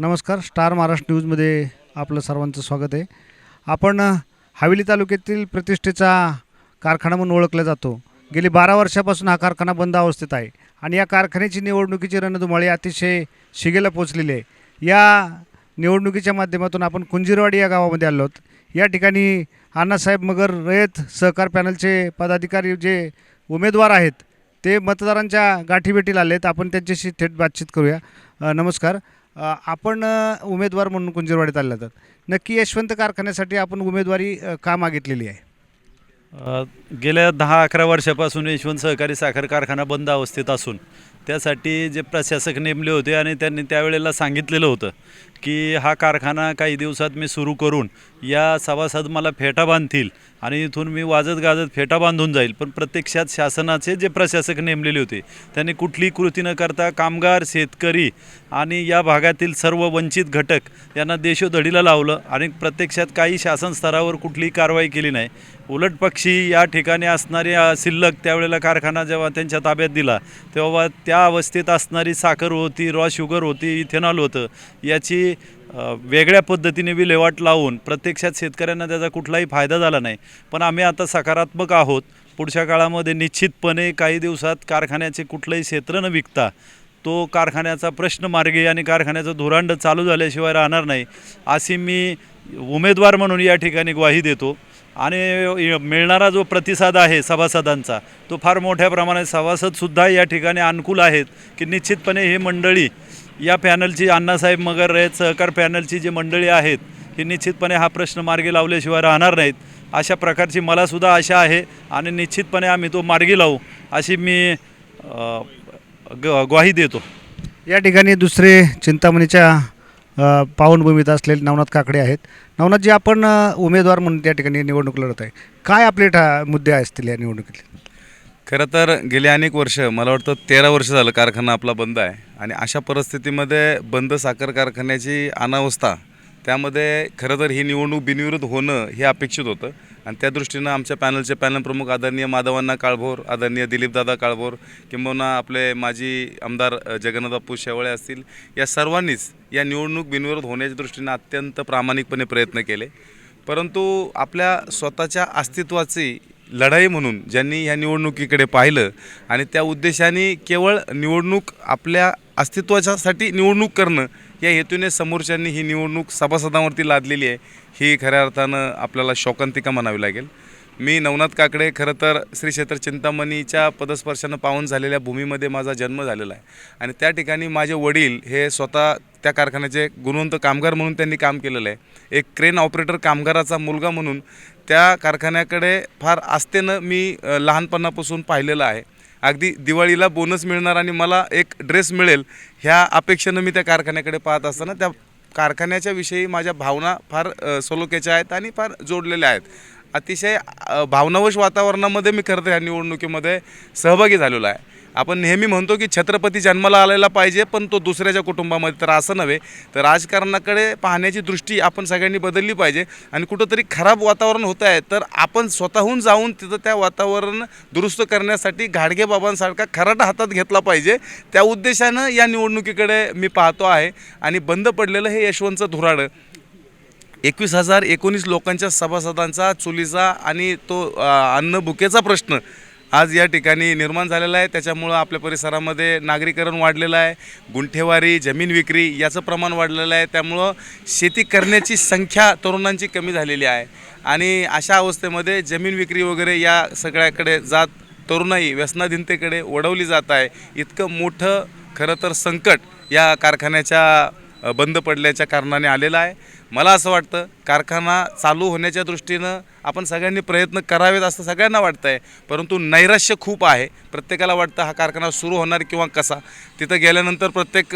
नमस्कार स्टार महाराष्ट्र न्यूजमध्ये आपलं सर्वांचं स्वागत आहे. आपण हवेली तालुक्यातील प्रतिष्ठेचा कारखाना म्हणून ओळखला जातो. गेली बारा वर्षापासून हा कारखाना बंद अवस्थेत आहे आणि या कारखान्याची निवडणुकीची रणधुमाळी अतिशय शिगेला पोचलेली आहे. या निवडणुकीच्या माध्यमातून आपण कुंजीरवाडी या गावामध्ये आलो आहोत. या ठिकाणी अण्णासाहेब मगर रयत सहकार पॅनलचे पदाधिकारी जे उमेदवार आहेत ते मतदारांच्या गाठीभेटीला आले आहेत आपण त्यांच्याशी थेट बातचीत करूया. नमस्कार. आपण उमेदवार म्हणून कुंजीरवाडीत आले तर नक्की यशवंत कारखान्यासाठी आपण उमेदवारी का मागितलेली आहे? गेल्या दहा अकरा वर्षापासून यशवंत सहकारी साखर कारखाना बंद अवस्थेत असून त्यासाठी जे प्रशासक नेमले होते आणि त्यांनी त्यावेळेला सांगितलेलं होतं की हा कारखाना काही दिवसात मी सुरू करून या सभासद मला फेटा बांधतील आणि इथून मी वाजत गाजत फेटा बांधून जाईल. पण प्रत्यक्षात शासनाचे जे प्रशासक नेमलेले होते त्यांनी कुठली कृती न करता कामगार शेतकरी आणि या भागातील सर्व वंचित घटक यांना देशोधडीला लावलं आणि प्रत्यक्षात काही शासन स्तरावर कुठलीही कारवाई केली नाही. उलट पक्षी या ठिकाणी असणारी शिल्लक त्यावेळेला कारखाना जेव्हा त्यांच्या ताब्यात दिला तेव्हा त्या अवस्थेत असणारी साखर होती रॉ शुगर होती इथेनॉल होतं याची वेगळ्या पद्धतीने विल्हेवाट लावून प्रत्यक्षात शेतकऱ्यांना त्याचा कुठलाही फायदा झाला नाही. पण आम्ही आता सकारात्मक आहोत. पुढच्या काळामध्ये निश्चितपणे काही दिवसात कारखान्याचे कुठलंही क्षेत्र न विकता तो कारखान्याचा प्रश्न मार्गी आणि कारखान्याचं धुरांड चालू झाल्याशिवाय राहणार नाही अशी मी उमेदवार म्हणून या ठिकाणी ग्वाही देतो. आणि मिळणारा जो प्रतिसाद आहे सभासदांचा तो फार मोठ्या प्रमाणात सभासदसुद्धा या ठिकाणी अनुकूल आहेत की निश्चितपणे ही मंडळी या पॅनलची अण्णासाहेब मगर रयत सहकार पॅनलची जी मंडळी आहेत ही निश्चितपणे हा प्रश्न मार्गी लावल्याशिवाय राहणार नाहीत. अशा प्रकारची मलासुद्धा आशा आहे आणि निश्चितपणे आम्ही तो मार्गी लावू अशी मी ग्वाही देतो. या ठिकाणी दुसरे चिंतामणीच्या पावनभूमीत असलेले नवनाथ काकडे आहेत. नवनाथजी आपण उमेदवार म्हणून त्या ठिकाणी निवडणूक लढत आहे. काय आपले ठा मुद्दे असतील या निवडणुकीत खरं तर गेले अनेक वर्ष मला वाटतं तेरा वर्ष झालं कारखाना आपला बंद आहे. आणि अशा परिस्थितीमध्ये बंद साखर कारखान्याची अनावस्था त्यामध्ये खरं तर ही निवडणूक बिनविरोध होणं हे अपेक्षित होतं. आणि त्या दृष्टीनं आमच्या पॅनलचे पॅनल प्रमुख आदरणीय माधवांना काळभोर आदरणीय दिलीपदादा काळभोर किंबहुना आपले माजी आमदार जगन्नाथबापू शेवळे असतील या सर्वांनीच या निवडणूक बिनविरोध होण्याच्या दृष्टीनं अत्यंत प्रामाणिकपणे प्रयत्न केले. परंतु आपल्या स्वतःच्या अस्तित्वाची लढाई म्हणून ज्यांनी ह्या निवडणुकीकडे पाहिलं आणि त्या उद्देशाने केवळ निवडणूक आपल्या अस्तित्वाच्यासाठी निवडणूक करणं या हेतूने समोरच्यांनी ही निवडणूक सभासदांवरती लादलेली आहे ही खऱ्या अर्थानं आपल्याला शोकांतिका म्हणावी लागेल. मी नवनाथ काकडे खरं तर श्री क्षेत्र चिंतामणीच्या पदस्पर्शानं पावन झालेल्या भूमीमध्ये माझा जन्म झालेला आहे. आणि त्या ठिकाणी माझे वडील हे स्वतः त्या कारखान्याचे गुणवंत कामगार म्हणून त्यांनी काम केलेलं आहे. एक क्रेन ऑपरेटर कामगाराचा मुलगा म्हणून त्या कारखान्याकडे फार आस्थेनं मी लहानपणापासून पाहिलेलं आहे. अगदी दिवाळीला बोनस मिळणार आणि मला एक ड्रेस मिळेल ह्या अपेक्षेनं मी त्या कारखान्याकडे पाहत असताना त्या कारखान्याच्या विषयी माझ्या भावना फार सलोक्याच्या सलोख्याच्या आहेत आणि फार जोडलेल्या आहेत. अतिशय भावनावश वातावरणामध्ये मी खरं तर ह्या निवडणुकीमध्ये सहभागी झालेलो आहे. आपण नेहमी म्हणतो की छत्रपती जन्माला आलेला पाहिजे पण तो दुसऱ्याच्या कुटुंबामध्ये तर असं नव्हे. तर राजकारणाकडे पाहण्याची दृष्टी आपण सगळ्यांनी बदलली पाहिजे आणि कुठंतरी खराब वातावरण होत आहे तर आपण स्वतःहून जाऊन तिथं त्या वातावरण दुरुस्त करण्यासाठी घाडगे बाबांसारखा खराटा हातात घेतला पाहिजे. त्या उद्देशानं या निवडणुकीकडे मी पाहतो आहे आणि बंद पडलेलं हे यशवंतचं धुराडं. एकवीस हजार एकोणीस लोकांच्या सभासदांचा चुलीचा आणि तो अन्न भुकेचा प्रश्न आज या ठिकाणी निर्माण झालेला आहे. त्याच्यामुळं आपल्या परिसरामध्ये नागरीकरण वाढलेलं आहे. गुंठेवारी जमीन विक्री याचं प्रमाण वाढलेलं आहे. त्यामुळं शेती करण्याची संख्या तरुणांची कमी झालेली आहे. आणि अशा अवस्थेमध्ये जमीन विक्री वगैरे या सगळ्याकडे जात तरुणाई व्यसनाधीनतेकडे ओढवली जात आहे. इतकं मोठं खरं तर संकट या कारखान्याच्या बंद पडल्याच्या कारणाने आलेलं आहे. मला असं वाटतं कारखाना चालू होण्याच्या दृष्टीनं आपण सगळ्यांनी प्रयत्न करावेत असं सगळ्यांना वाटतं आहे परंतु नैराश्य खूप आहे. प्रत्येकाला वाटतं हा कारखाना सुरू होणार किंवा कसा. तिथं गेल्यानंतर प्रत्येक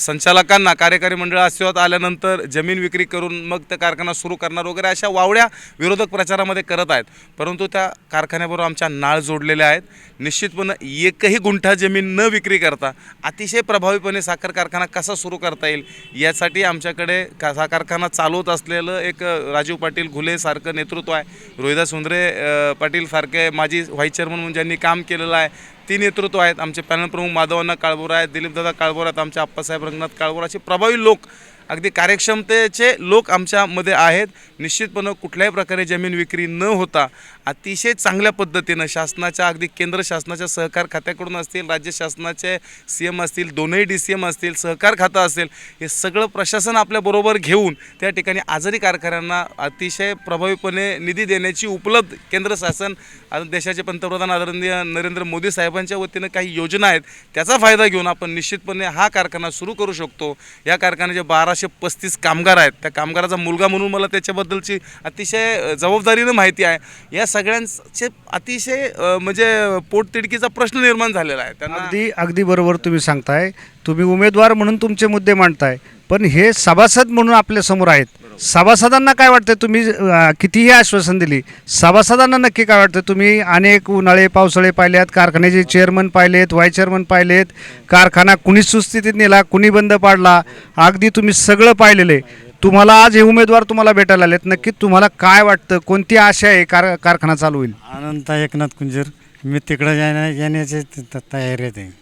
संचालकांना कार्यकारी मंडळ अस्तित्वात आल्यानंतर जमीन विक्री करून मग त्या कारखाना सुरू करणार वगैरे अशा वावड्या विरोधक प्रचारामध्ये करत आहेत. परंतु त्या कारखान्याबरोबर आमच्या नाळ जोडलेल्या आहेत. निश्चितपणे एकही गुंठा जमीन न विक्री करता अतिशय प्रभावीपणे साखर कारखाना कसा सुरू करता येईल यासाठी आमच्याकडे हा कारखाना चालवत असलेलं एक राजीव पाटील घुलेसारखं नेतृत्व आहे. रोहिदास सुंदरे पाटीलसारखे पाटील सारखे माजी व्हाईस चेअरमन म्हणून ज्यांनी काम केलेलं आहे ती नेतृत्व आहेत. आमचे पॅनल प्रमुख माधवांना काळबोरा आहेत दिलीपदादा काळबोरा आहेत आमचे आप्पासाहेब रंगनाथ काळबोरा असे प्रभावी लोक अगदी कार्यक्षमतेचे लोक आमच्यामध्ये आहेत. निश्चितपणे कुठल्याही प्रकारे जमीन विक्री न होता अतिशय चांगल्या पद्धतीनं शासनाच्या अगदी केंद्र शासनाच्या सहकार खात्याकडून असतील राज्य शासनाचे सी एम असतील दोनही डी सी एम असतील सहकार खातं असेल हे सगळं प्रशासन आपल्याबरोबर घेऊन त्या ठिकाणी आजारी कारखान्यांना अतिशय प्रभावीपणे निधी देण्याची उपलब्ध केंद्र शासन आणि देशाचे पंतप्रधान आदरणीय नरेंद्र मोदी साहेबांच्या वतीनं काही योजना आहेत त्याचा फायदा घेऊन आपण निश्चितपणे हा कारखाना सुरू करू शकतो. या कारखान्याचे बाराशे पस्तीस कामगार आहेत. त्या कामगाराचा मुलगा म्हणून मला त्याच्याबद्दलची अतिशय जबाबदारीनं माहिती आहे. या सगळ्यांचे अतिशय अ, म्हणजे पोटतिडकीचा प्रश्न निर्माण झालेला आहे. त्यांना अगदी अगदी बरोबर तुम्ही सांगताय. तुम्ही उमेदवार म्हणून तुमचे मुद्दे मांडताय. पण हे सभासद म्हणून आपल्यासमोर आहेत. सभासदांना काय वाटतं तुम्ही अं, कितीही आश्वासन दिली सभासदांना नक्की काय वाटतं तुम्ही अनेक उन्हाळे पावसाळे पाहिलेत कारखान्याचे चेअरमन पाहिलेत व्हाय चेअरमन पाहिलेत कारखाना कुणी सुस्थितीत नेला कुणी बंद पाडला अगदी तुम्ही सगळं पाहिलेलं आहे. तुम्हाला आज हे उमेदवार तुम्हाला भेटायला आलेत. नक्की तुम्हाला काय वाटतं? कोणती आशा आहे? कार कारखाना चालू होईल? अनंत एकनाथ कुंजर. मी तिकडं जाण्या येण्याची त- त- तयारीत आहे. हो.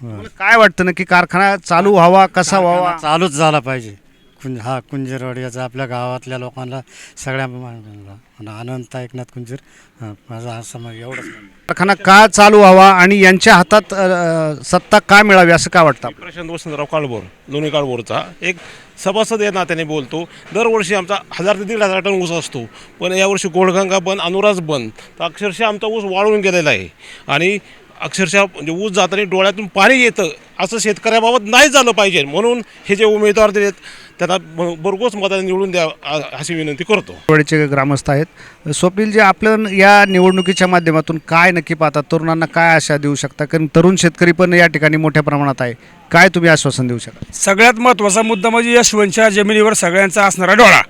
तुम्हाला काय वाटतं? नक्की कारखाना चालू व्हावा कसा व्हावा? चालूच झाला पाहिजे. कुंज हा कुंजरवाडीचा आपल्या गावातल्या लोकांना सगळ्या माणसांना. आणि अनंत एकनाथ कुंजर हा, माझा मग एवढंच म्हणणं. कारखाना का चालू व्हावा आणि यांच्या हातात अ, सत्ता का मिळावी? असं का वाटतं आपल्याला? प्रशांत वसंतराव काळभोर लोणी काळभोरचा. एक सभासद या नात्याने बोलतो. दरवर्षी आमचा हजार ते दीड हजार टन ऊस असतो. पण यावर्षी गोडगंगा बंद अनुराज बंद. तर अक्षरशः आमचा ऊस वाळून गेलेला आहे. आणि अक्षरशः म्हणजे ऊस जाताना डोळ्यातून पाणी येतं असं शेतकऱ्याबाबत नाही झालं पाहिजे. म्हणून हे जे उमेदवार दिलेत त्यांना भरघोस मताने निवडून द्या आ- अशी विनंती करतो. वाडीचे ग्रामस्थ आहेत. स्वप्नील जे आपलं या निवडणुकीच्या माध्यमातून काय नक्की पाहतात तरुणांना काय आशा देऊ शकता? कारण तरुण शेतकरी पण या ठिकाणी मोठ्या प्रमाणात आहे. काय तुम्ही आश्वासन देऊ शकता? सगळ्यात महत्त्वाचा मुद्दा म्हणजे यशवंतच्या जमिनीवर सगळ्यांचा असणारा डोळा.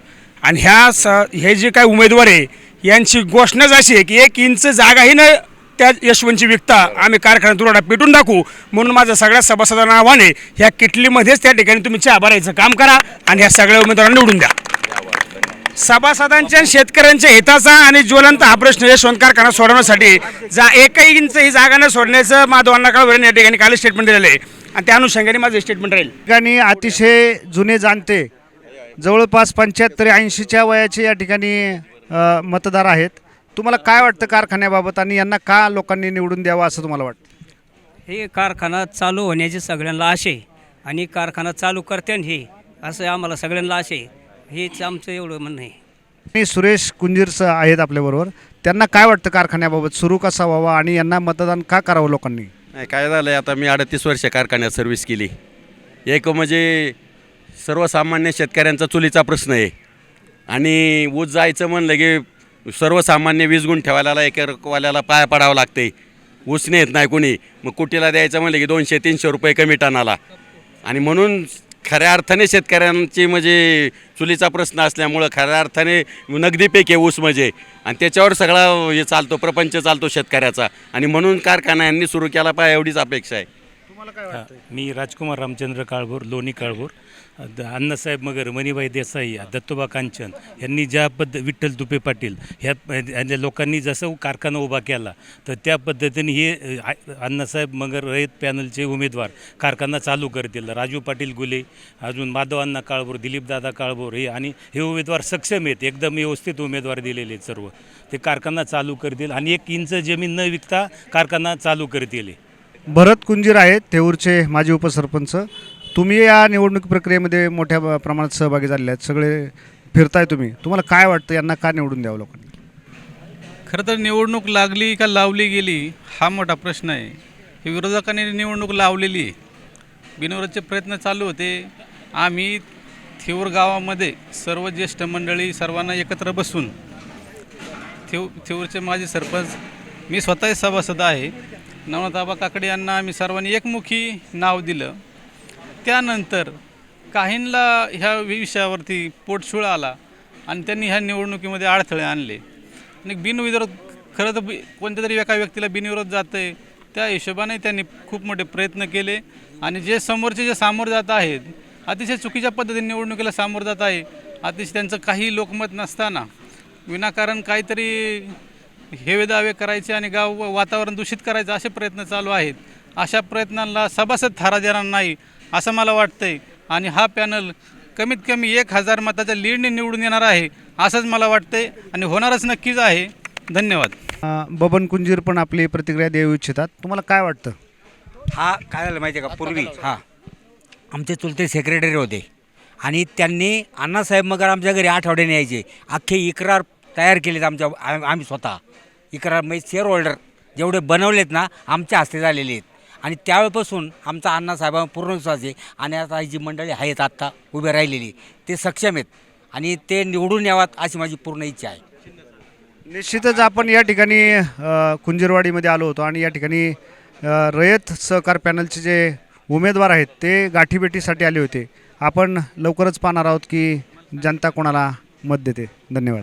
आणि ह्या स हे जे काय उमेदवार आहे यांची घोषणाच अशी आहे की एक इंच जागाही न त्या यशवंतची विकता आम्ही कारखाना तुरडा पेटून टाकू. म्हणून माझं सगळ्या सभासदांना आव्हान आहे ह्या किटलीमध्येच त्या ठिकाणी तुम्ही चहा भरायचं काम करा आणि ह्या सगळ्या उमेदवारांना निवडून द्या. सभासदांच्या शेतकऱ्यांच्या हिताचा आणि ज्वलंत हा प्रश्न यशवंत कारखाना सोडवण्यासाठी जा एकही इंच ही जागा न सोडण्याचं माधवांना कळवलं या ठिकाणी काल स्टेटमेंट दिलेलं आहे. आणि त्या अनुषंगाने माझं स्टेटमेंट राहील. ठिकाणी अतिशय जुने जाणते. जवळपास पंच्याहत्तर ऐंशीच्या वयाचे या ठिकाणी मतदार आहेत. तुम्हाला काय वाटतं कारखान्याबाबत आणि यांना का लोकांनी निवडून द्यावं असं तुम्हाला वाटतं? हे कारखाना चालू होण्याची सगळ्यांना आशा आहे. आणि कारखाना चालू करते हे असं आम्हाला सगळ्यांना आशा आहे. हेच आमचं एवढं म्हणणं आहे. आणि सुरेश कुंजीर आहेत आपल्याबरोबर त्यांना काय वाटतं कारखान्याबाबत? सुरू कसा व्हावा आणि यांना मतदान का करावं लोकांनी? नाही काय झालं आहे आता मी अडतीस वर्ष कारखान्यात सर्व्हिस केली. एक म्हणजे सर्वसामान्य शेतकऱ्यांचा चुलीचा प्रश्न आहे. आणि ऊस जायचं म्हणलं की सर्वसामान्य वीस गुण ठेवायला एकरवाल्याला पाया पडावं लागते. ऊस नेत नाही कोणी. मग कुटीला द्यायचं म्हणलं की दोनशे तीनशे रुपये कमी टनाला. आणि म्हणून खऱ्या अर्थाने शेतकऱ्यांची म्हणजे चुलीचा प्रश्न असल्यामुळं खऱ्या अर्थाने नगदी पीक आहे ऊस म्हणजे. आणि त्याच्यावर सगळा हे चालतो प्रपंच चालतो शेतकऱ्याचा. आणि म्हणून कारखाना यांनी सुरू केला पाहिजे एवढीच अपेक्षा आहे. हा, मी राजकुमार रामचंद्र काळभोर लोणी काळभोर. अण्णासाहेब मगर मणिबाई देसाई दत्तोबा कांचन यांनी ज्या पद्ध विठ्ठल तुपे पाटील ह्या लोकांनी जसं कारखाना उभा केला तर त्या पद्धतीने हे अण्णासाहेब मगर रयत पॅनलचे उमेदवार कारखाना चालू करतील. राजू पाटील गुले अजून माधव अण्णा काळभोर दिलीपदादा काळभोर हे आणि हे उमेदवार सक्षम आहेत. एकदम व्यवस्थित उमेदवार दिलेले आहेत सर्व. ते कारखाना चालू करतील आणि एक इंच जमीन न विकता कारखाना चालू करतील. भरत कुंजीर आहेत थेऊरचे माजी उपसरपंच. तुम्ही या निवडणूक प्रक्रियेमध्ये मोठ्या ब- प्रमाणात सहभागी झालेले आहेत. सगळे फिरताय तुम्ही. तुम्हाला काय वाटतं? यांना का निवडून द्यावं लोकांनी? खरं तर निवडणूक लागली का लावली गेली हा मोठा प्रश्न आहे. की विरोधकांनी निवडणूक लावलेली आहे. बिनविरोधचे प्रयत्न चालू होते. आम्ही थिवर गावामध्ये सर्व ज्येष्ठ मंडळी सर्वांना एकत्र बसून थिव थिवरचे माजी सरपंच मी स्वतः सभासद आहे. नवनाथाबा काकडे यांना आम्ही सर्वांनी एकमुखी नाव दिलं. त्यानंतर काहींना ह्या विषयावरती पोटशूळ आला आणि त्यांनी ह्या निवडणुकीमध्ये अडथळे आणले. आणि बिनविरोध खरं तर कोणत्या तरी एका व्यक्तीला बिनविरोध जातं आहे त्या हिशोबाने त्यांनी खूप मोठे प्रयत्न केले. आणि जे समोरचे जे सामोर जात आहेत अतिशय चुकीच्या पद्धतीने निवडणुकीला सामोरं जात आहे अतिशय त्यांचं काही लोकमत नसताना विनाकारण काहीतरी हेवे दावे करायचे आणि गाव व वातावरण दूषित करायचं असे प्रयत्न चालू आहेत. अशा प्रयत्नांना सभासद थारा देणार नाही असं मला वाटतंय. आणि हा पॅनल कमीत कमी एक हजार मताच्या लीडने निवडून येणार आहे असंच मला वाटतंय. आणि होणारच नक्कीच आहे. धन्यवाद. बबन कुंजीर पण आपली प्रतिक्रिया देऊ इच्छितात. तुम्हाला काय वाटतं? हा काय झालं माहिती आहे का? पूर्वी हां. आमचे चुलते सेक्रेटरी होते. आणि त्यांनी अण्णासाहेब मगर आमच्या घरी आठवड्याने यायचे. अख्खे इकरार तयार केलेत आमच्या आम- आम्ही स्वतः. इकरार म्हणजे शेअर होल्डर जेवढे बनवलेत ना आमच्या हस्ते झालेले आहेत. आणि त्यावेळेपासून आमचा अण्णासाहेबांवर पूर्ण विश्वास आहे. आणि आता जी मंडळी आहेत आत्ता उभे राहिलेली ते सक्षम आहेत. आणि ते निवडून यावात अशी माझी पूर्ण इच्छा आहे. निश्चितच आपण या ठिकाणी कुंजीरवाडीमध्ये आलो होतो आणि या ठिकाणी रयत सहकार पॅनलचे जे उमेदवार आहेत ते गाठीभेटीसाठी आले होते. आपण लवकरच पाहणार आहोत की जनता कोणाला मत देते. धन्यवाद.